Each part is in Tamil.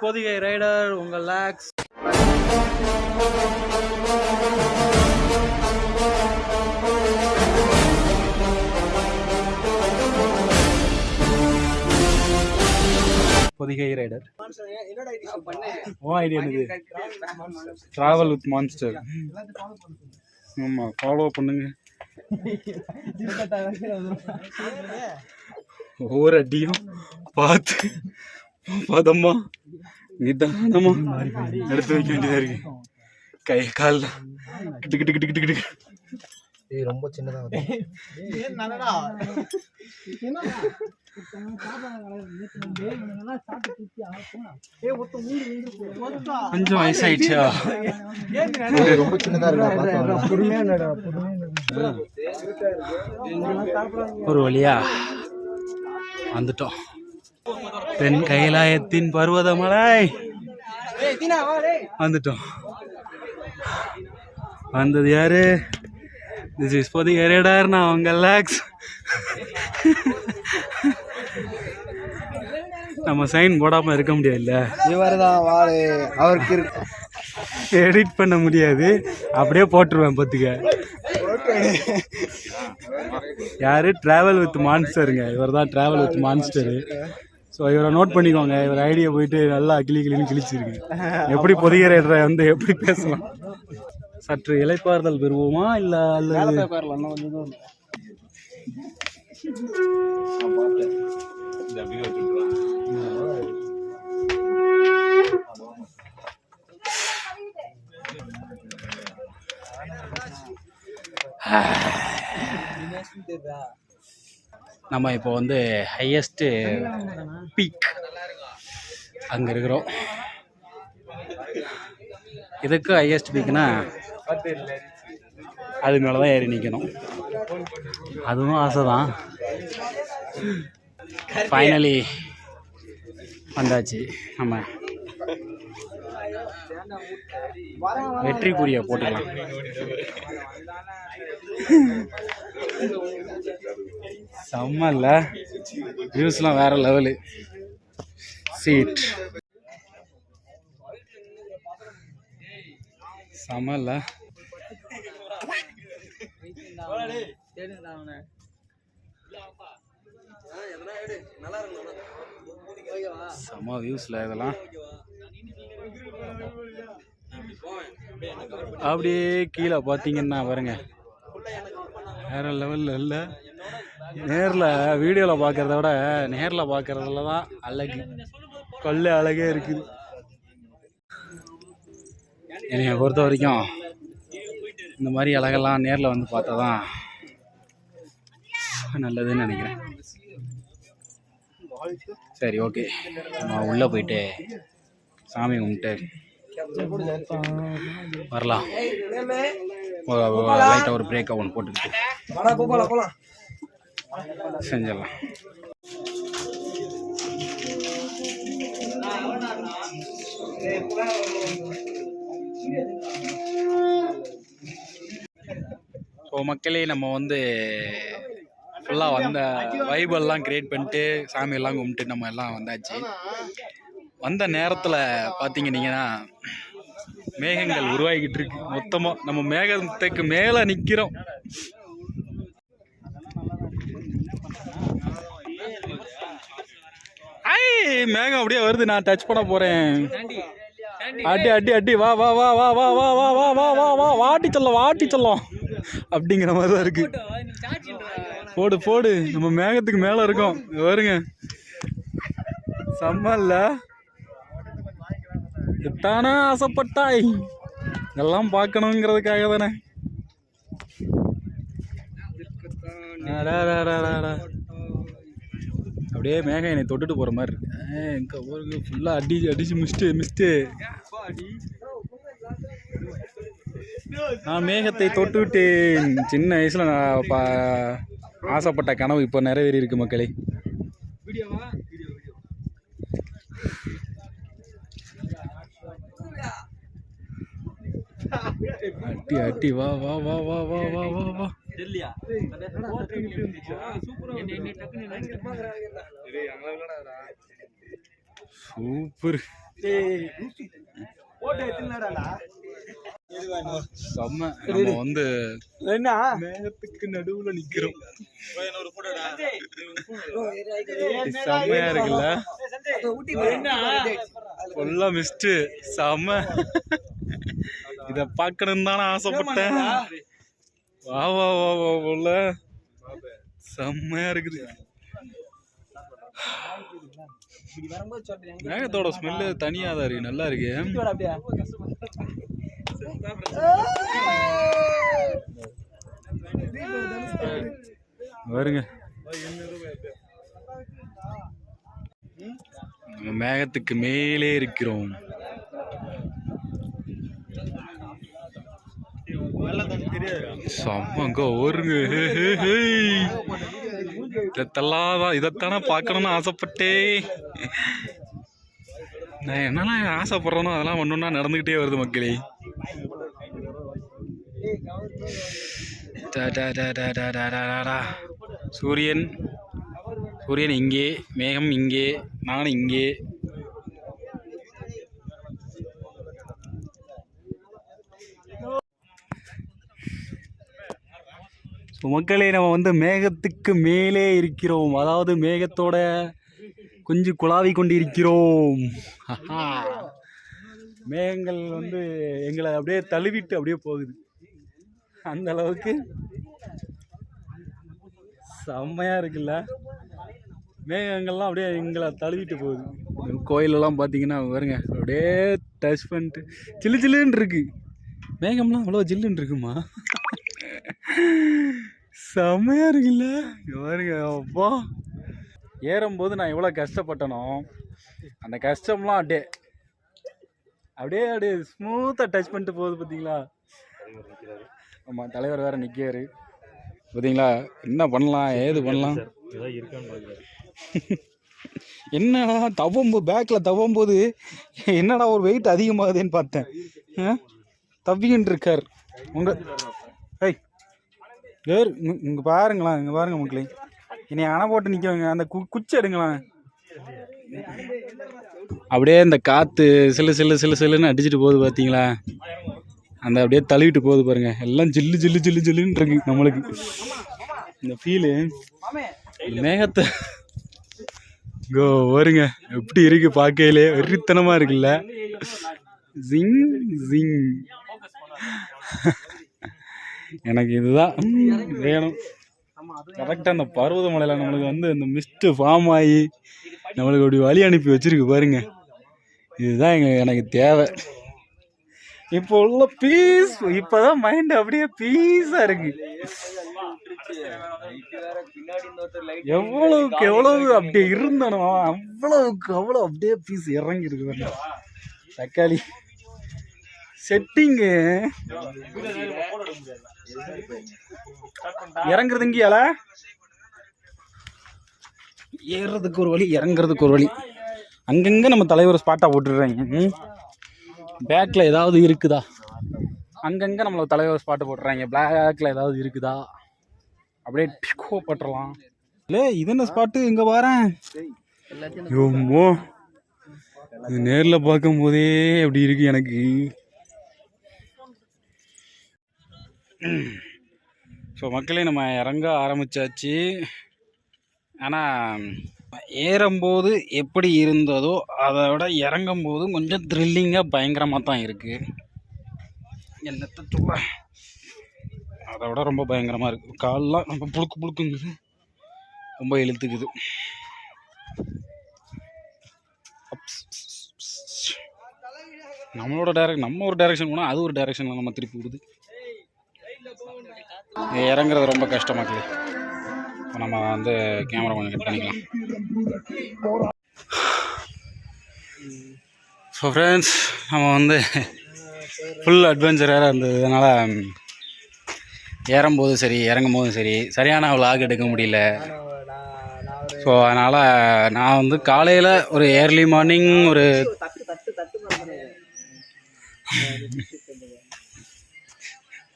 பொதிகை ரைடர் உங்கள் லேக்ஸ் பொதிகை ரைடர் ஓ ஐடியா என்னது? ட்ராவல் வித் மான்ஸ்டர் ஆமாம் ஃபாலோ பண்ணுங்க. ஒவ்வொரு அடியும் பார்த்து பதமா நிதானமா எடுத்து வைக்க வேண்டியதா இருக்கு. கை கால் கிட்டு கிட்டு கிட்டு கிட்டு கிட்டு. இது ரொம்ப சின்னதாக கொஞ்சம் வயசாயிடுச்சா? ரொம்ப சின்னதாக இருக்கா. ஒரு வழியா வந்துட்டோம். தென் கைலாயத்தின் பர்வதமலை. வந்துட்டோம். வந்தது யாரு? திஸ் இஸ் போதி எரேடார் நான் உங்க லேக்ஸ் நம்ம சைன் போடாம இருக்க முடியாதுல்ல. இவர் தான் வாரு அவருக்கு இருக்கு எடிட் பண்ண முடியாது. அப்படியே போட்டுருவேன் பத்துக்க யாரு? டிராவல் வித் மான்ஸ்டருங்க இவர் தான் டிராவல் வித் மான்ஸ்டரு ஸோ இவரை நோட் பண்ணிக்கோங்க. இவர் ஐடியா போயிட்டு நல்லா கிளி கிளின்னு கிழிச்சிருக்கு. எப்படி பொதிகிற வந்து எப்படி பேசலாம்? சற்று இலைப்பாறுதல் பெறுவோமா? இல்லை அல்லது நம்ம இப்போ வந்து ஹையஸ்ட்டு பீக் அங்கே இருக்கிறோம். இதுக்கு ஹையஸ்ட் பீக்னா அது மேலே தான் ஏறி நிற்கணும் அதுவும் ஆசை தான் ஃபைனலி வந்தாச்சு நம்ம வெற்றி வெற்றிக்குரிய போட்டுக்கலாம் செம்ம இல்லை வியூஸ்லாம் வேற லெவலு சீட் செம்மல்ல. செம்ம வியூஸ்ல இதெல்லாம். அப்படியே கீழே பார்த்தீங்கன்னா பாருங்க. வேற லெவலில் இல்லை. நேரில் வீடியோவில் பார்க்குறத விட நேரில் பார்க்குறதுல தான் அழகு. கொள்ள அழகே இருக்குது. என்னை பொறுத்த வரைக்கும் இந்த மாதிரி அழகெல்லாம் நேரில் வந்து பார்த்தா தான் நல்லதுன்னு நினைக்கிறேன். சரி ஓகே நம்ம உள்ளே போயிட்டு சாமி கும்பிட்டு வரலாம். லைட்டாக ஒரு பிரேக் ஒன்று போட்டுக்கிட்டு. செஞ்சிடலாம். ஸோ மக்களே நம்ம வந்து ஃபுல்லாக வந்த வைபெல்லாம் கிரியேட் பண்ணிட்டு சாமியெல்லாம் கும்பிட்டு நம்ம எல்லாம் வந்தாச்சு. வந்த நேரத்தில் பார்த்தீங்கன்னா மேகங்கள் உருவாகிக்கிட்டு இருக்கு மொத்தமாக நம்ம மேகத்துக்கு மேலே நிற்கிறோம் ஐ மேகம் அப்படியே வருது நான் டச் பண்ண போறேன் அடி அடி அடி வா வா வா வா வா வா வா வா வா வா வா வாட்டி சொல்லம் வாட்டி சொல்லம் அப்படிங்கிற மாதிரி தான் இருக்கு போடு போடு நம்ம மேகத்துக்கு மேல இருக்கோம் வருங்க சம்மல்ல இத்தானே ஆசைப்பட்டாய்? இதெல்லாம் பார்க்கணுங்கிறதுக்காக தானே அப்படியே மேகம் என்னை தொட்டுட்டு போற மாதிரி இருக்கு. ஏய், எங்க ஊருக்கு ஃபுல்லா அடி அடிச்சு மிஸ்ட்டு மிஸ்ட்டு. நான் மேகத்தை தொட்டு விட்டேன் சின்ன வயசுல நான் பா- ஆசைப்பட்ட கனவு இப்போ நிறைவேறி இருக்கு மக்களே அட்டி அட்டி வா வா வா வா வா வா வா வா. சூப்பர். செம்ம. நம்ம வந்து மேகத்துக்கு நடுவுல நிக்கிறோம். செம்மையா இருக்குல்ல? ஃபுல்லா மிஸ்ட் செம்ம. இத பார்க்கணும் தானே ஆசைப்பட்டேன். வா. வா வா வா உள்ள. செம்மையா இருக்குது. மேகத்தோட ஸ்மெல்லு தனியா தான் இருக்கு. நல்லா இருக்கு. வருங்க. மேகத்துக்கு மேலே இருக்கிறோம். செம்மங்க ஒருங்க இதெல்லாம் இதைத்தானே பார்க்கணும்னு ஆசைப்பட்டே. நான் என்னென்ன ஆசைப்படுறேனோ அதெல்லாம் ஒன்று நடந்துக்கிட்டே வருது மக்களே. சூரியன் சூரியன் இங்கே மேகம் இங்கே நான் இங்கே. மக்களே நம்ம வந்து மேகத்துக்கு மேலே இருக்கிறோம். அதாவது மேகத்தோட கொஞ்சம் குழாவி கொண்டு இருக்கிறோம் மேகங்கள் வந்து எங்களை அப்படியே தழுவிட்டு அப்படியே போகுது. அந்த அளவுக்கு செம்மையாக இருக்குல்ல? மேகங்கள்லாம் அப்படியே எங்களை தழுவிட்டு போகுது. கோயிலெல்லாம் பார்த்தீங்கன்னா பாருங்க அப்படியே டச் பண்ணிட்டு சில்லு சில்லுன்னு இருக்கு. மேகம்லாம் அவ்வளோ ஜில்லுன்னு இருக்குமா? செம்மையா இருக்குல்ல. இங்க பாருங்க அப்பா. ஏறும்போது நான் எவ்வளோ கஷ்டப்பட்டனோ அந்த கஷ்டம்லாம் அப்படியே அப்படியே அப்படியே ஸ்மூத்தாக டச் பண்ணிட்டு போகுது பார்த்தீங்களா ஆமாம் தலைவர் வேற நிற்காரு பார்த்தீங்களா என்ன பண்ணலாம்? ஏது பண்ணலாம்? என்னடா தவம்போ பேக்கில் தவம்போது என்னடா ஒரு வெயிட் அதிகமாகுதுன்னு பார்த்தேன்? தவிக்கின்னு இருக்கார். உங்க ஏய் வேறு இங்கே பாருங்களேன் இங்கே பாருங்க மக்களே. இனி அணை போட்டு நிற்கவங்க அந்த கு குச்சி எடுங்களேன். அப்படியே இந்த காற்று சிலு சிலு சிலு சிலுன்னு அடிச்சுட்டு போகுது பார்த்தீங்களா அந்த அப்படியே தழுவிட்டு போகுது பாருங்க. எல்லாம் ஜில்லு ஜில்லு ஜில்லு ஜில்லுன்னு இருக்கு நம்மளுக்கு. இந்த ஃபீலு மேகத்தை. கோ வருங்க. எப்படி இருக்கு பார்க்கையிலே? வெறித்தனமாக இருக்குல்ல. ஜிங் ஜிங் எனக்கு இதுதான் வேணும். கரெக்டாக அந்த பர்வதமலையில் நம்மளுக்கு வந்து அந்த மிஸ்ட்டு ஃபார்ம் ஆகி நம்மளுக்கு அப்படி வழி அனுப்பி வச்சிருக்கு பாருங்க. இதுதான் எங்க எனக்கு தேவை. இப்போ உள்ள பீஸ் இப்போதான் மைண்ட் அப்படியே பீஸாக இருக்கு. எவ்வளவுக்கு எவ்வளவு அப்படியே இருந்தனோ அவ்வளவுக்கு அவ்வளோ அப்படியே பீஸ் இறங்கி இருக்கு. தக்காளி. செட்டிங்கு. இறங்குறது இங்கேயால ஏறுறதுக்கு ஒரு வழி இறங்குறதுக்கு ஒரு வழி. அங்கங்க நம்ம தலைவர் ஸ்பாட்டா போட்டுடுறாங்க பேக்கில் ஏதாவது இருக்குதா? அங்கங்க நம்மள தலைவர் ஸ்பாட்டை போட்டுறாங்க. பிளாக்ல ஏதாவது இருக்குதா? அப்படியே டிக்கோ பட்டுறலாம் இல்லை இது என்ன ஸ்பாட்டு இங்கே பாரு யோமோ பார்க்கும் நேரில் அப்படி இருக்கு எனக்கு. ஸோ மக்களே நம்ம இறங்க ஆரம்பிச்சாச்சு. ஆனால் ஏறும்போது எப்படி இருந்ததோ அதை விட இறங்கும்போது கொஞ்சம் த்ரில்லிங்காக பயங்கரமாக தான் இருக்குது என்னத்தை சொல்ல அதை விட ரொம்ப பயங்கரமாக இருக்குது கால்லாம் ரொம்ப புழுக்கு புழுக்குங்குது ரொம்ப இழுத்துக்குது. நம்மளோட டேரக்ட் நம்ம ஒரு டைரக்ஷன் போனால் அது ஒரு டைரக்ஷனில் நம்ம திருப்பி விடுது. இறங்குறது ரொம்ப கஷ்டம் மக்களே இப்போ நம்ம வந்து கேமரா கொஞ்சம் கட் பண்ணிக்கலாம் ஸோ ஃப்ரெண்ட்ஸ் நம்ம வந்து ஃபுல் அட்வென்ச்சராக இருந்ததுனால ஏறும்போது சரி இறங்கும் போதும் சரி சரியான விளாக் எடுக்க முடியல ஸோ அதனால் நான் வந்து காலையில் ஒரு ஏர்லி மார்னிங் ஒரு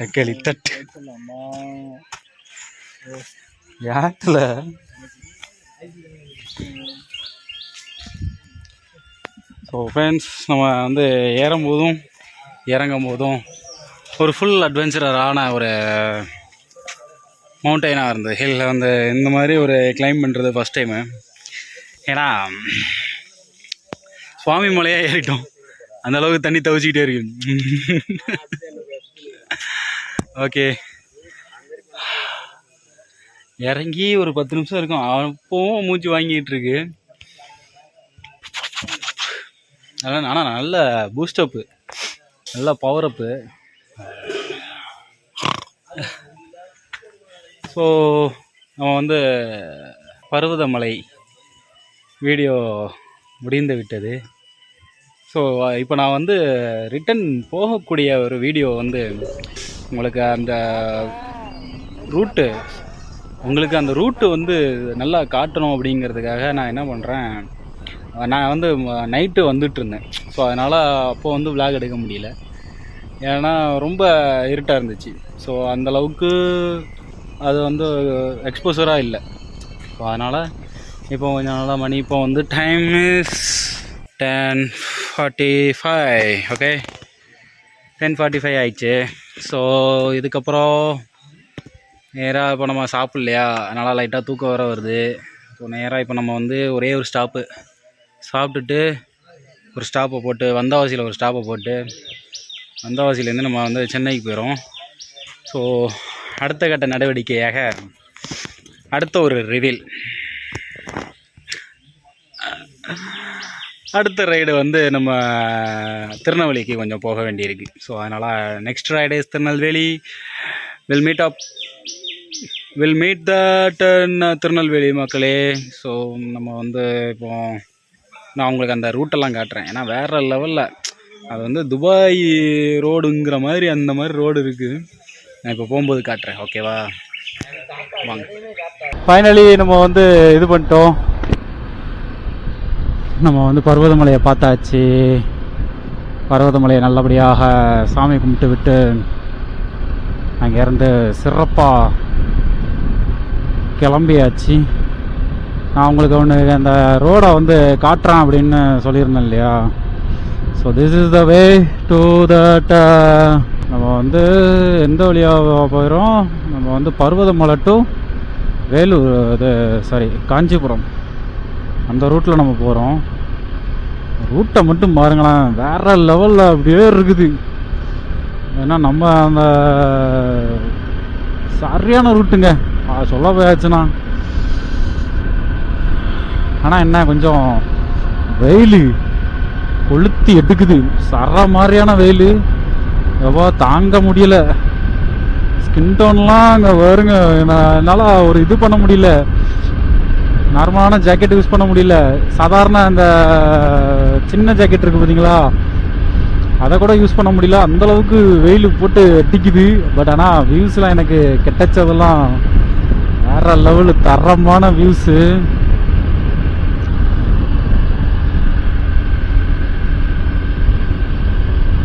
தக்காளி தட்டு. யாட்டில் ஸோ ஃப்ரெண்ட்ஸ் நம்ம வந்து ஏறும்போதும் இறங்கும் போதும் ஒரு ஃபுல் அட்வென்ச்சரரான ஒரு மவுண்டெயினாக இருந்தது. ஹில்லில் வந்து இந்த மாதிரி ஒரு கிளைம் பண்ணுறது ஃபஸ்ட் டைமு ஏன்னா சுவாமி மலையாக ஏறிட்டோம். அந்த அளவுக்கு தண்ணி தவிச்சிக்கிட்டே இருக்கு. ஓகே. இறங்கி ஒரு பத்து நிமிஷம் இருக்கும். அப்பவும் மூச்சு வாங்கிட்டு இருக்கு. அதான் ஆனால் நல்ல பூஸ்டப்பு நல்ல அப்பு ஸோ நம்ம வந்து பர்வதமலை வீடியோ முடிந்து விட்டது. ஸோ இப்போ நான் வந்து ரிட்டன் போகக்கூடிய ஒரு வீடியோ வந்து உங்களுக்கு அந்த ரூட்டு உங்களுக்கு அந்த ரூட்டு வந்து நல்லா காட்டணும் அப்படிங்கிறதுக்காக நான் என்ன பண்ணுறேன் நான் வந்து நைட்டு வந்துட்டு இருந்தேன். ஸோ அதனால் அப்போது வந்து விளாக் எடுக்க முடியல. ஏன்னா ரொம்ப இருட்டாக இருந்துச்சு. ஸோ அந்தளவுக்கு அது வந்து எக்ஸ்போசராக இல்லை. ஸோ அதனால் இப்போ கொஞ்சம் நல்லா மணி இப்போ வந்து time is ten forty five okay ten forty five ஆயிடுச்சு. ஸோ இதுக்கப்புறம் நேராக இப்போ நம்ம சாப்பிட்லையா அதனால் லைட்டாக தூக்கம் வர வருது. ஸோ நேராக இப்போ நம்ம வந்து ஒரே ஒரு ஸ்டாப்பு சாப்பிட்டுட்டு ஒரு ஸ்டாப்பை போட்டு வந்தவாசியில் ஒரு ஸ்டாப்பை போட்டு வந்தவாசியிலேருந்து நம்ம வந்து சென்னைக்கு போயிடும் ஸோ அடுத்த கட்ட நடவடிக்கையாக அடுத்த ஒரு ரிவீல் அடுத்த ரைடு வந்து நம்ம திருநெல்வேலிக்கு கொஞ்சம் போக வேண்டியிருக்கு. ஸோ அதனால் next ride is Tirunelveli. Will meet up will meet the Tirunelveli மக்களே. ஸோ நம்ம வந்து இப்போ நான் உங்களுக்கு அந்த ரூட்டெல்லாம் காட்டுறேன். ஏன்னா வேறு லெவலில் அது வந்து துபாய் ரோடுங்கிற மாதிரி அந்த மாதிரி ரோடு இருக்குது நான் இப்போ போகும்போது காட்டுறேன். ஓகேவா வாங்க. ஃபைனலி நம்ம வந்து இது பண்ணிட்டோம். நம்ம வந்து பர்வதமலையை பார்த்தாச்சு. பர்வதமலையை நல்லபடியாக சாமி கும்பிட்டு விட்டு அங்கேருந்து சிறப்பாக கிளம்பியாச்சு. நான் உங்களுக்கு ஒன்று அந்த ரோடை வந்து காட்டுறேன் அப்படின்னு சொல்லியிருந்தேன் இல்லையா? So this is the way to. That நம்ம வந்து எந்த வழியாக போயிடும் நம்ம வந்து பர்வதமலை டு வேலூர் இது சாரி காஞ்சிபுரம். அந்த ரூட்டில் நம்ம போகிறோம் ரூட்டை மட்டும் பாருங்களேன் வேற லெவலில் அப்படியே இருக்குது. ஏன்னா நம்ம அந்த சரியான ரூட்டுங்க ஆ, சொல்ல போயாச்சுன்னா. ஆனால் என்ன கொஞ்சம் வெயில் கொளுத்தி எடுக்குது. சர மாதிரியான வெயில். எவ்வளோ தாங்க முடியல. ஸ்கின் டோன்லாம் அங்கே வருங்க. என்னால் ஒரு இது பண்ண முடியல. நார்மலான ஜாக்கெட் யூஸ் பண்ண முடியல. சாதாரண அந்த சின்ன ஜாக்கெட் இருக்கு பார்த்தீங்களா அதை கூட யூஸ் பண்ண முடியல. அந்த அளவுக்கு வெயில் போட்டு அடிக்குது. பட் ஆனால் வியூஸ்லாம் எனக்கு கெட்டச்சதெல்லாம் வேற லெவலு தரமான வியூஸு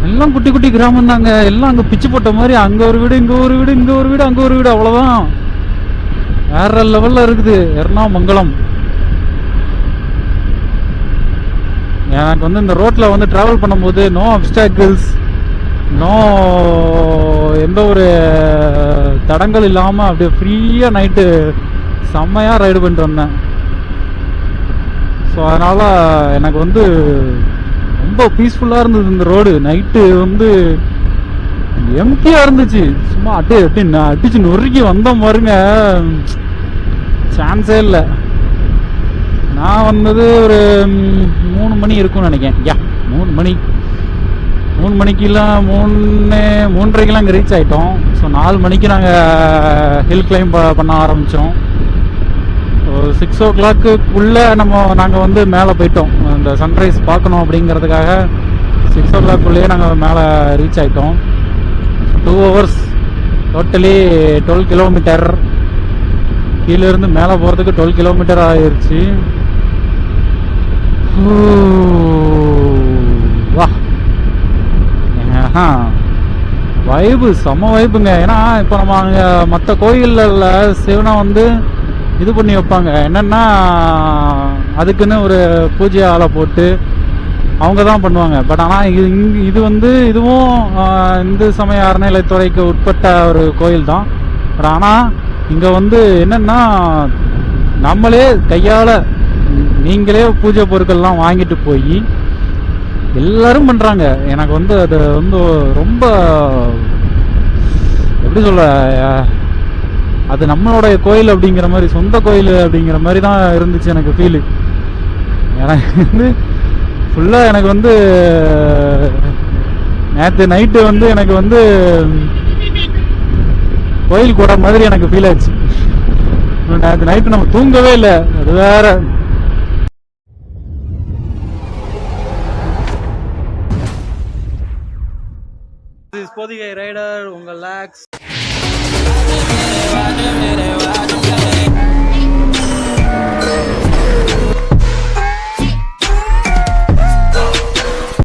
எல்லாம் குட்டி குட்டி கிராமம் தாங்க எல்லாம் அங்கே பிச்சு போட்ட மாதிரி அங்கே ஒரு வீடு இங்கே ஒரு வீடு இங்கே ஒரு வீடு அங்கே ஒரு வீடு அவ்வளோதான் வேற லெவலில் இருக்குது. எர்ணாமங்கலம் எனக்கு வந்து இந்த ரோட்டில் வந்து ட்ராவல் பண்ணும்போது நோ அப்டாக்கிள்ஸ் நோ எந்த ஒரு தடங்கள் இல்லாமல் அப்படியே ஃப்ரீயாக நைட்டு செம்மையாக ரைடு பண்ணிட்டு வந்தேன். ஸோ அதனால் எனக்கு வந்து ரொம்ப பீஸ்ஃபுல்லாக இருந்தது இந்த ரோடு நைட்டு வந்து எம்டியா இருந்துச்சு. சும்மா அட்டு அட்டி ந- அடிச்சு நொறுக்கி வந்தோம் பாருங்க. சான்ஸே இல்லை. நான் வந்தது ஒரு மூணு மணி இருக்கும்னு நினைக்கிறேன். யா மூணு மணி. மூணு மணிக்கெல்லாம் மூணு மூன்றரைக்கெல்லாம் இங்கே ரீச் ஆகிட்டோம் ஸோ நாலு மணிக்கு நாங்கள் ஹில் கிளைம் பண்ண ஆரம்பித்தோம் ஒரு சிக்ஸ் ஓ கிளாக்குள்ளே நம்ம நாங்கள் வந்து மேலே போயிட்டோம். இந்த சன்ரைஸ் பார்க்கணும் அப்படிங்கிறதுக்காக சிக்ஸ் ஓ கிளாக்குள்ளேயே நாங்கள் மேலே ரீச் ஆகிட்டோம் two hours totally twelve kilometre கீழேருந்து மேலே போகிறதுக்கு டுவெல் கிலோமீட்டர் ஆயிருச்சு. வா. வைபு செம வைப்புங்க ஏன்னா இப்போ நம்ம அங்கே மற்ற கோயில்ல சிவனை வந்து இது பண்ணி வைப்பாங்க. என்னென்னா அதுக்குன்னு ஒரு பூஜை ஆளை போட்டு அவங்க தான் பண்ணுவாங்க. பட் ஆனால் இது இது வந்து இதுவும் இந்து சமய அறநிலைத்துறைக்கு உட்பட்ட ஒரு கோயில் தான் பட் ஆனால் இங்கே வந்து என்னென்னா நம்மளே கையால் நீங்களே பூஜை பொருட்கள்லாம் வாங்கிட்டு போய் எல்லாரும் பண்ணுறாங்க எனக்கு வந்து அது வந்து ரொம்ப எப்படி சொல்ல அது நம்மளுடைய கோயில் அப்படிங்கிற மாதிரி சொந்த கோயில் அப்படிங்கிற மாதிரி தான் இருந்துச்சு எனக்கு ஃபீலு எனக்கு வந்து ஃபுல்லாக எனக்கு வந்து நேற்று நைட்டு வந்து எனக்கு வந்து கோயில் கூட மாதிரி எனக்கு ஃபீல் ஆச்சு. நேற்று நைட்டு நம்ம தூங்கவே இல்லை. அது வேற. போதிகை ரைடர் உங்கள் லேக்ஸ்